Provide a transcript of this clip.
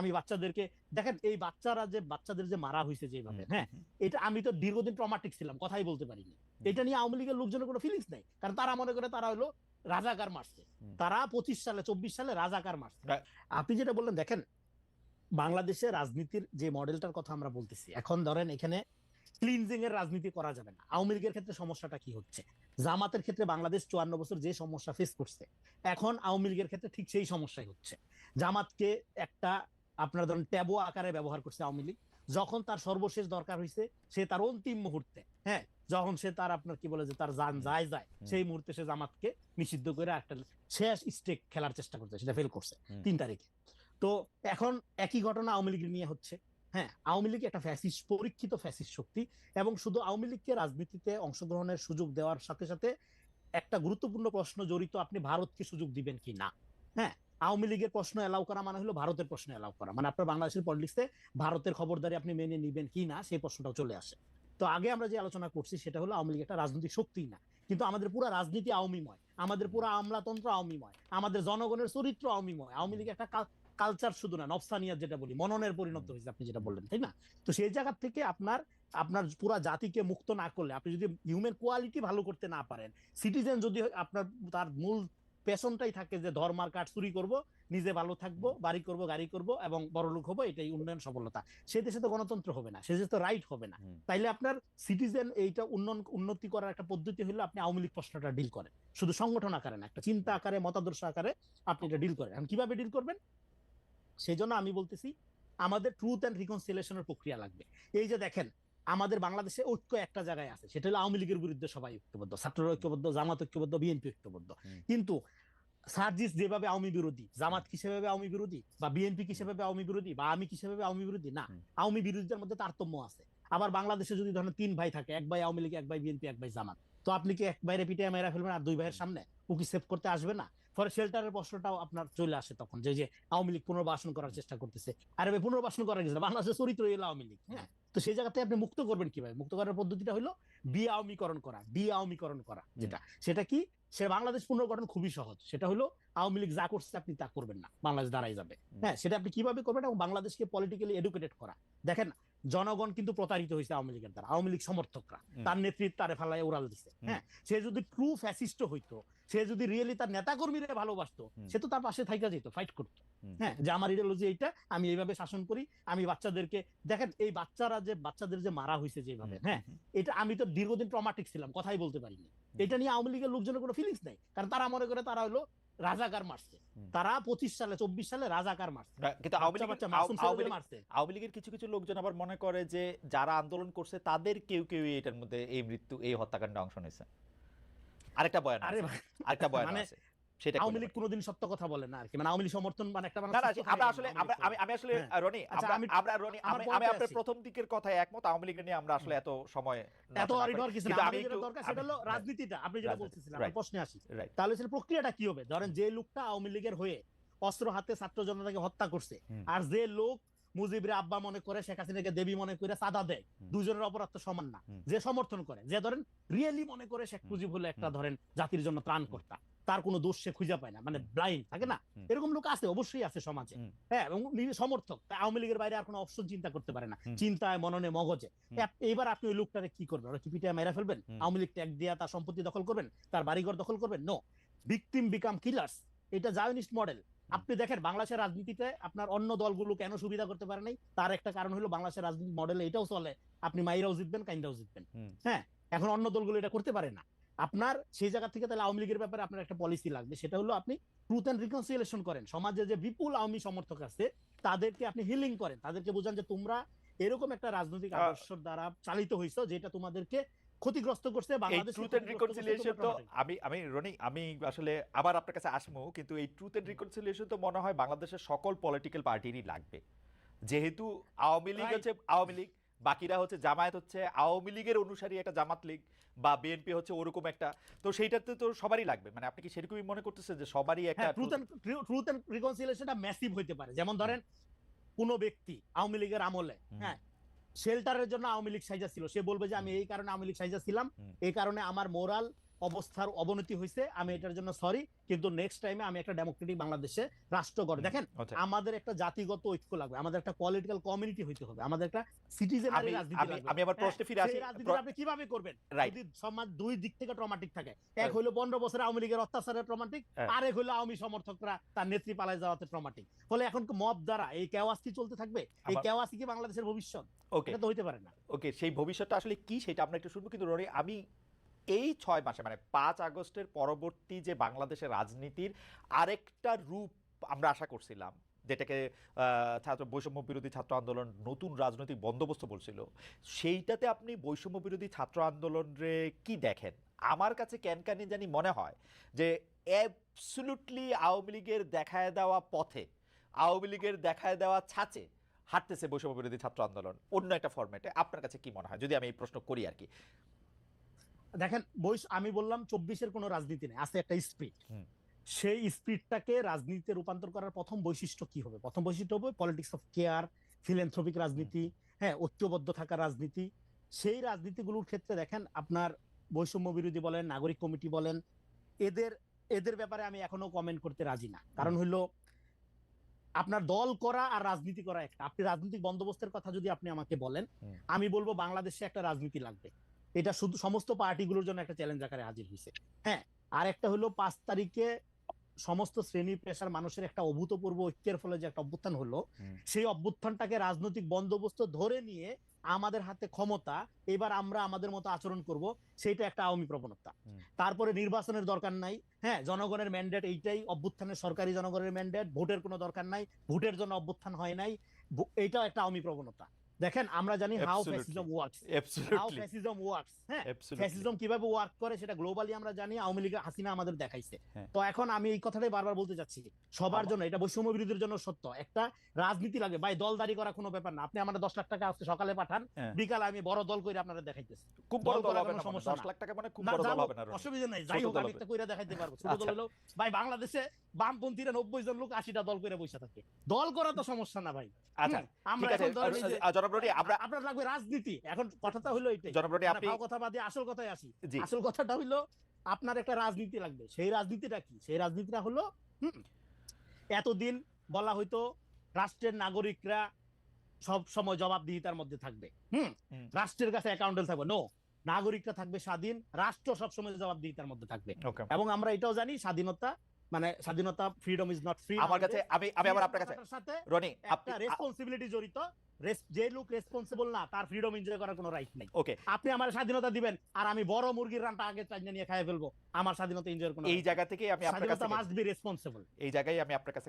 আমি বাচ্চাদেরকে দেখেন এই বাচ্চারা যে বাচ্চাদের যে মারা হয়েছে যেভাবে হ্যাঁ? এটা আমি তো দীর্ঘদিন ট্রমাটিক ছিলাম কথাই বলতে পারিনি। এটা নিয়ে আওয়ামী লীগের লোকজনের কোনো ফিলিংস নেই। কারণ তারা মনে করে তারা হলো রাজাকার মারছে। তারা পঁচিশ সালে চব্বিশ সালে রাজাকার মারছে। আপনি যেটা বললেন দেখেন বাংলাদেশে রাজনীতির যে মডেলটার কথা আমরা বলতেছি এখন ধরেন এখানে ক্লিনজিং এর রাজনীতি করা যাবে না। আওয়ামী লীগের ক্ষেত্রে সমস্যাটা কি হচ্ছে? জামাতের ক্ষেত্রে বাংলাদেশ চুয়ান্ন বছর যে সমস্যা ফেস করছে এখন আওয়ামী লীগের ক্ষেত্রে ঠিক সেই সমস্যাই হচ্ছে। জামাতকে একটা আপনার ধরেন ট্যাবো আকারে ব্যবহার করছে আওয়ামী লীগ। যখন তার সর্বশেষ দরকার হয়েছে সে তার অন্তিম মুহূর্তে হ্যাঁ যখন সে তার আপনার কি বলে যে তার যান যায় যায় সেই মুহূর্তে সে জামাতকে নিষিদ্ধ করে একটা শেষ স্টেক খেলার চেষ্টা করছে সেটা ফেল করছে তিন তারিখে। তো এখন একই ঘটনা আওয়ামী লীগের নিয়ে হচ্ছে হ্যাঁ আওয়ামী লীগ একটা ফ্যাসিস পরীক্ষিত ফ্যাসিস শক্তি এবং শুধু আওয়ামী লীগকে রাজনীতিতে অংশগ্রহণের সুযোগ দেওয়ার সাথে সাথে একটা গুরুত্বপূর্ণ প্রশ্ন জড়িত আপনি ভারতকে সুযোগ দিবেন কি না হ্যাঁ? আওয়ামী লীগের প্রশ্ন এলাও করা মানে হলো ভারতের প্রশ্ন এলাও করা। মানে আপনার বাংলাদেশের পলিটিক্সে ভারতের খবরদারি আপনি মেনে নিবেন কি না, সেই প্রশ্নটাও চলে আসে। তো আগে আমরা যে আলোচনা করছি সেটা হলো আওয়ামী লীগ একটা রাজনৈতিক শক্তি না। কিন্তু আমাদের পুরো রাজনীতি আওয়ামীময়, আমাদের পুরো আমলাতন্ত্র আওয়ামীময়, আমাদের জনগণের চরিত্র আওয়ামীময়। আওয়ামী লীগ একটা কালচার শুধু না, নফসানিয়াত যেটা বলি, মননের পরিণত হয়েছে আপনি যেটা বললেন, তাই না? তো সেই জায়গা থেকে আপনার আপনার পুরো জাতিকে মুক্ত না করলে, আপনি যদি হিউম্যান কোয়ালিটি ভালো করতে না পারেন সিটিজেন যদি আপনার, তার মূল পেশনটাই থাকে যে ধর্মার কাঠ চুরি করব নিজে ভালো থাকব বাড়ি করব গাড়ি করব এবং বড়লোক হব এটাই উন্নয়ন সফলতা। সে দেশে তো গণতন্ত্র হবে না সে দেশে তো রাইট হবে না। তাইলে আপনার সিটিজেন এইটা উন্নয়ন উন্নতি করার একটা পদ্ধতি হলো আপনি আওয়ামী লীগ প্রশ্নটা ডিল করেন। শুধু সংগঠন আকারে না একটা চিন্তা আকারে মতাদর্শ আকারে আপনি এটা ডিল করেন। এখন কীভাবে ডিল করবেন? সেই জন্য আমি বলতেছি আমাদের ট্রুথ অ্যান্ড রিকনসিলেশনের প্রক্রিয়া লাগবে। এই যে দেখেন আমাদের বাংলাদেশে ঐক্য একটা জায়গায় আছে। সেটা হলো আওয়ামী লীগের বিরুদ্ধে সবাই ঐক্যবদ্ধ ছাত্ররা ঐক্যবদ্ধ জামাত ঐক্যবদ্ধ বিএনপি ঐক্যবদ্ধ। কিন্তু সার্জিস যেভাবে আওয়ামী বিরোধী জামাত কিসেভাবে আওয়ামী বিরোধী বা বিএনপি কিসেভাবে আওয়ামী বিরোধী বা আমি কিসেভাবে আওয়ামী বিরোধী? না। আওয়ামী বিরোধীদের মধ্যে তারতম্য আছে। আবার বাংলাদেশে যদি ধরেন তিন ভাই থাকে এক ভাই আওয়ামী লীগ এক ভাই বিএনপি এক ভাই জামাত তো আপনি কি এক ভাইরে পিটিয়ে মেরা ফেলবেন আর দুই ভাইয়ের সামনে? ও কি সেভ করতে আসবে না? ফলে শেল্টারের প্রশ্নটাও আপনার চলে আসে তখন যে যে আওয়ামী লীগ পুনর্বাসন করার চেষ্টা করতেছে। আরে ভাই পুনর্বাসন করা গেছে বাংলাদেশের চরিত্র এলো আওয়ামী লীগ হ্যাঁ? তো সেই জায়গাতে আপনি মুক্ত করবেন কীভাবে? মুক্ত করার পদ্ধতিটা হলো বি আওয়ামীকরণ করা ডি আওয়ামীকরণ করা যেটা। সেটা কি? সে বাংলাদেশ পুনর্গঠন খুবই সহজ। সেটা হলো আওয়ামী লীগ যা করছে আপনি তা করবেন না বাংলাদেশ দাঁড়াই যাবে। হ্যাঁ সেটা আপনি কীভাবে করবেন এবং বাংলাদেশকে পলিটিক্যালি এডুকেটেড করা। দেখেন জনগণ কিন্তু প্রতারিত হয়েছে আওয়ামী লীগের দ্বারা আওয়ামী লীগ সমর্থকরা। তার নেতৃত্ব তারে ফেলায় উড়াল দিছে হ্যাঁ? সে যদি ট্রু ফ্যাসিস্ট হইতো সে যদি রিয়েলি তার নেতাকর্মীরা ভালোবাসতো সে তো তার পাশে থাইকা যেত ফাইট করতো। হ্যাঁ যে আমার ইডিওলজি এইটা আমি এইভাবে শাসন করি আমি বাচ্চাদেরকে দেখেন এই বাচ্চারা যে বাচ্চাদের যে মারা হয়েছে যেভাবে হ্যাঁ এটা আমি তো দীর্ঘদিন ট্রমাটিক ছিলাম কথাই বলতে পারিনি। এটা নিয়ে আওয়ামী লীগের লোকজনের কোনো ফিলিংস নেই কারণ তারা মনে করে তারা হলো রাজাকার মারছে। তারা পঁচিশ সালে চব্বিশ সালে রাজাকার মারছে। কিন্তু আওয়ামী লীগের কিছু কিছু লোকজন আবার মনে করে যে যারা আন্দোলন করছে তাদের কেউ কেউ এটার মধ্যে এই মৃত্যু এই হত্যাকাণ্ডে অংশ নিয়েছে আরেকটা বয়ান আরে আরেকটা বয়ান মানে আছে সেটা আওয়ামী লীগ কোনোদিন সত্য কথা বলে না আর কি মানে আওয়ামী লীগ সমর্থন মানে একটা মানুষ না না সুস্থ আমরা আসলে না, আমরা আওয়ামী আমি আমি আসলে। রনি আমরা রনি আমি point আমি এ আপনার প্রথম দিকের কথায় একমত আওয়ামী লীগ নিয়ে আমরা আসলে এত সময় এত অরিড কিছু না আমি যেটা দরকার সেটা হলো রাজনীতিটা। আপনি যেটা রাজনীতি, আমি প্রশ্নে আসি। তাহলে সেটা প্রক্রিয়াটা কি হবে? ধরেন যে লোকটা আওয়ামী লীগের হয়ে অস্ত্র হাতে ছাত্র জনতাকে হত্যা করছে আর যে লোক মুজিবের আব্বা মনে করে শেখ হাসিনাকে দেবী মনে করে সাদা দেয়। দুজনের অপরাধ তো সমান না। যে সমর্থন করে যে ধরেন রিয়েলি মনে করে শেখ মুজিব হলো একটা ধরেন জাতির জন্য ত্রাণ কর্তা তার কোনো দোষ সে খুঁজে পায় না মানে ব্লাইন্ড থাকে না। এরকম লোক আছে অবশ্যই আছে সমাজে। হ্যাঁ এবং সমর্থক। আওয়ামী লীগের বাইরে আর কোনো অপশন চিন্তা করতে পারে না। চিন্তায় মননে মগজে। এইবার আপনি ওই লোকটারে কি করবেন? ওরা কি পিটিয়ে মেরা ফেলবেন? আওয়ামী লীগ ট্যাগ দিয়া তার সম্পত্তি দখল করবেন? তার বাড়িঘর দখল করবেন? নো ভিকটিম বিকাম কিলার্স এটা জায়নিস্ট মডেল আপনি দেখেন বাংলাদেশের রাজনীতিতে আপনার অন্য দলগুলো কেন সুবিধা করতে পারে নাই? তার একটা কারণ হলো বাংলাদেশের রাজনীতি মডেলে এটাও চলে। আপনি মাইরাও জিতবেন কাইন্দাও জিতবেন। হ্যাঁ? এখন অন্য দলগুলো এটা করতে পারে না। আপনার সেই জায়গা থেকে তাহলে আওয়ামী লীগের ব্যাপারে আপনার একটা পলিসি লাগবে। সেটা হলো আপনি ট্রুথ অ্যান্ড রিকনসিলেশন করেন। সমাজে যে বিপুল আওয়ামী সমর্থক আছে তাদেরকে আপনি হিলিং করেন। তাদেরকে বোঝান যে তোমরা এরকম একটা রাজনৈতিক আদর্শ দ্বারা চালিত হইছো যেটা তোমাদেরকে ক্ষতিগ্রস্ত করছে বাংলাদেশ ট্রুথ এন্ড রিকনসিলিয়েশন তো আমি আমি রনি আমি আসলে আবার আপনার কাছে আসব কিন্তু এই ট্রুথ এন্ড রিকনসিলিয়েশন তো মনে হয় বাংলাদেশের সকল পলিটিক্যাল পার্টিরই লাগবে। যেহেতু আওয়ামী লীগ হচ্ছে আওয়ামী লীগ বাকিরা হচ্ছে জামায়াত হচ্ছে আওয়ামী লীগের অনুসারী একটা জামাত লীগ বা বিএনপি হচ্ছে ওরকম একটা তো সেইটাতে তো সবারই লাগবে। মানে আপনি কি সেরকমই মনে করতেছেন যে সবারই একটা ট্রুথ এন্ড ট্রুথ এন্ড রিকনসিলিয়েশনটা ম্যাসিভ হইতে পারে। যেমন ধরেন কোন ব্যক্তি আওয়ামী লীগের আমলে হ্যাঁ শেল্টারের জন্য আওয়ামী লীগ সাইজা ছিল। সে বলবে যে আমি এই কারণে আওয়ামী লীগ সাইজা ছিলাম এই কারণে আমার মোরাল অবস্থার অবনতি হয়েছে আমি এটার জন্য সরি কিন্তু নেক্সট টাইমে আমি একটা ডেমোক্রেটিক বাংলাদেশে রাষ্ট্র গড়ে। দেখেন। আমাদের একটা জাতিগত ঐক্য লাগবে আমাদের একটা পলিটিক্যাল কমিউনিটি হইতে হবে আমাদের একটা সিটিজেন আমি আবার প্রশ্নে ফিরে আসি। আপনি কীভাবে করবেন? যদি সমাজ দুই দিক থেকে ট্রমাটিক থাকে এক হলো পনেরো বছর আওয়ামী লীগের অত্যাচারের ট্রমাটিক হ্যাঁ। আর এক হলো আওয়ামী সমর্থকরা তার নেত্রী পালায় যাওয়াতে ট্রমাটিক ফলে এখন মব দ্বারা এই কেওয়াস কি চলতে থাকবে? এই কেওয়াস কি বাংলাদেশের ভবিষ্যৎ? ওকে এটা তো হইতে পারে না। ওকে সেই ভবিষ্যৎটা আসলে কি সেটা আমরা একটু শুনব। কিন্তু রনি আমি এই ছয় মাসে মানে পাঁচ আগস্টের পরবর্তী যে বাংলাদেশের রাজনীতির আরেকটা রূপ আমরা আশা করছিলাম, যেটাকে ছাত্র, বৈষম্য বিরোধী ছাত্র আন্দোলন নতুন রাজনৈতিক বন্দোবস্ত বলছিল, সেইটাতে আপনি বৈষম্য বিরোধী ছাত্র আন্দোলনে কি দেখেন? আমার কাছে ক্যানকানি জানি মনে হয় যে অ্যাবসলুটলি আওয়ামী লীগের দেখায় দেওয়া পথে, আওয়ামী লীগের দেখায় দেওয়া ছাঁচে হাঁটতেছে বৈষম্য বিরোধী ছাত্র আন্দোলন অন্য একটা ফরম্যাটে আপনার কাছে কি মনে হয়? যদি আমি এই প্রশ্ন করি আর কি। দেখেন বৈশ আমি বললাম চব্বিশের কোনো রাজনীতি নেই আছে একটা স্পিড সেই স্পিডটাকে রাজনীতিতে রূপান্তর করার প্রথম বৈশিষ্ট্য কি হবে? প্রথম বৈশিষ্ট্য হবে পলিটিক্স অফ কেয়ার ফিলেন্থ্রপিক রাজনীতি হ্যাঁ ঐক্যবদ্ধ থাকা রাজনীতি। সেই রাজনীতিগুলোর ক্ষেত্রে দেখেন আপনার বৈষম্য বিরোধী বলেন নাগরিক কমিটি বলেন এদের এদের ব্যাপারে আমি এখনও কমেন্ট করতে রাজি না। কারণ হইল আপনার দল করা আর রাজনীতি করা একটা। আপনি রাজনৈতিক বন্দোবস্তের কথা যদি আপনি আমাকে বলেন আমি বলব বাংলাদেশে একটা রাজনীতি লাগবে। এটা শুধু সমস্ত পার্টিগুলোর জন্য একটা চ্যালেঞ্জ আকারে হাজির হয়েছে হ্যাঁ আর একটা হলো পাঁচ তারিখে সমস্ত শ্রেণি পেশার মানুষের একটা অভূতপূর্ব ঐক্যের ফলে যে একটা অভ্যুত্থান হলো সেই অভ্যুত্থানটাকে রাজনৈতিক বন্দোবস্ত ধরে নিয়ে আমাদের হাতে ক্ষমতা এবার আমরা আমাদের মতো আচরণ করব সেটা একটা আওয়ামী প্রবণতা। তারপরে নির্বাচনের দরকার নাই হ্যাঁ জনগণের ম্যান্ডেট এইটাই অভ্যুত্থানের সরকারি জনগণের ম্যান্ডেট ভোটের কোনো দরকার নাই ভোটের জন্য অভ্যুত্থান হয় নাই এইটাও একটা আওয়ামী প্রবণতা। দেখেন আমরা জানি how fascism works how fascism works হ্যাঁ? ফ্যাসিজম কীভাবে ওয়ার্ক করে সেটা গ্লোবালি আমরা জানি আওয়ামী লীগের হাসিনা আমাদের দেখাইছে। হ্যাঁ। তো এখন আমি এই কথাটাই বারবার বলতে চাচ্ছি সবার জন্য এটা বৈষম্য বিরোধীর জন্য সত্য। একটা রাজনীতি লাগে ভাই দলদারি করা কোনো ব্যাপার না। আপনি আমাদের দশ লাখ টাকা আজকে সকালে পাঠান হ্যাঁ। বিকালে আমি বড় দল করে আপনারা দেখাইতেছি। খুব বড় দল দল হবে না সমস্যা 10 লাখ টাকা মানে খুব বড় দল হবে না অসুবিধা নাই। যাই হোক আমি একটা কইরা দেখাইতে পারব। ছোট দল আচ্ছা। হলো ভাই বাংলাদেশে বামপন্থীরা নব্বই জন লোক আশিটা দল করে বসে থাকে। দল করা তো সমস্যা না ভাই। আচ্ছা আমরা এখন আপনার লাগবে রাজনীতি। এখন কথাটা হলো এটাই। জনাব রনি আপনি ভাও কথা বাদে আসল কথায় আসি। আসল কথাটা হইল আপনার একটা রাজনীতি লাগবে। সেই রাজনীতিটা কি? সেই রাজনীতিটা হলো এতদিন বলা হয়তো রাষ্ট্রের নাগরিকরা সব সময় জবাবদিহিতার মধ্যে থাকবে। হুম। রাষ্ট্রের কাছে থাকবে। নো নাগরিকরা থাকবে স্বাধীন রাষ্ট্র সবসময় জবাবদিহিতার মধ্যে থাকবে। এবং আমরা এটাও জানি স্বাধীনতা মানে স্বাধীনতা ফ্রিডম ইজ নট ফ্রি আমার কাছে আমি আমি আবার আপনার কাছে রনি আপনি রেসপন্সিবিলিটি জড়িত। যে লোক রেসপন্সিবল না তার ফ্রিডম এনজয় করার কোনো রাইট নাই। ওকে আপনি আমার স্বাধীনতা দিবেন আর আমি বড় মুরগির রানটা আগে চাইনা নিয়ে খাইয়ে ফেলব। আমার স্বাধীনতা এনজয় কোনো এই জায়গা থেকে আমি আপনার কাছে মাস্ট বি রেসপন্সিবল এই জায়গায় আমি আপনার কাছে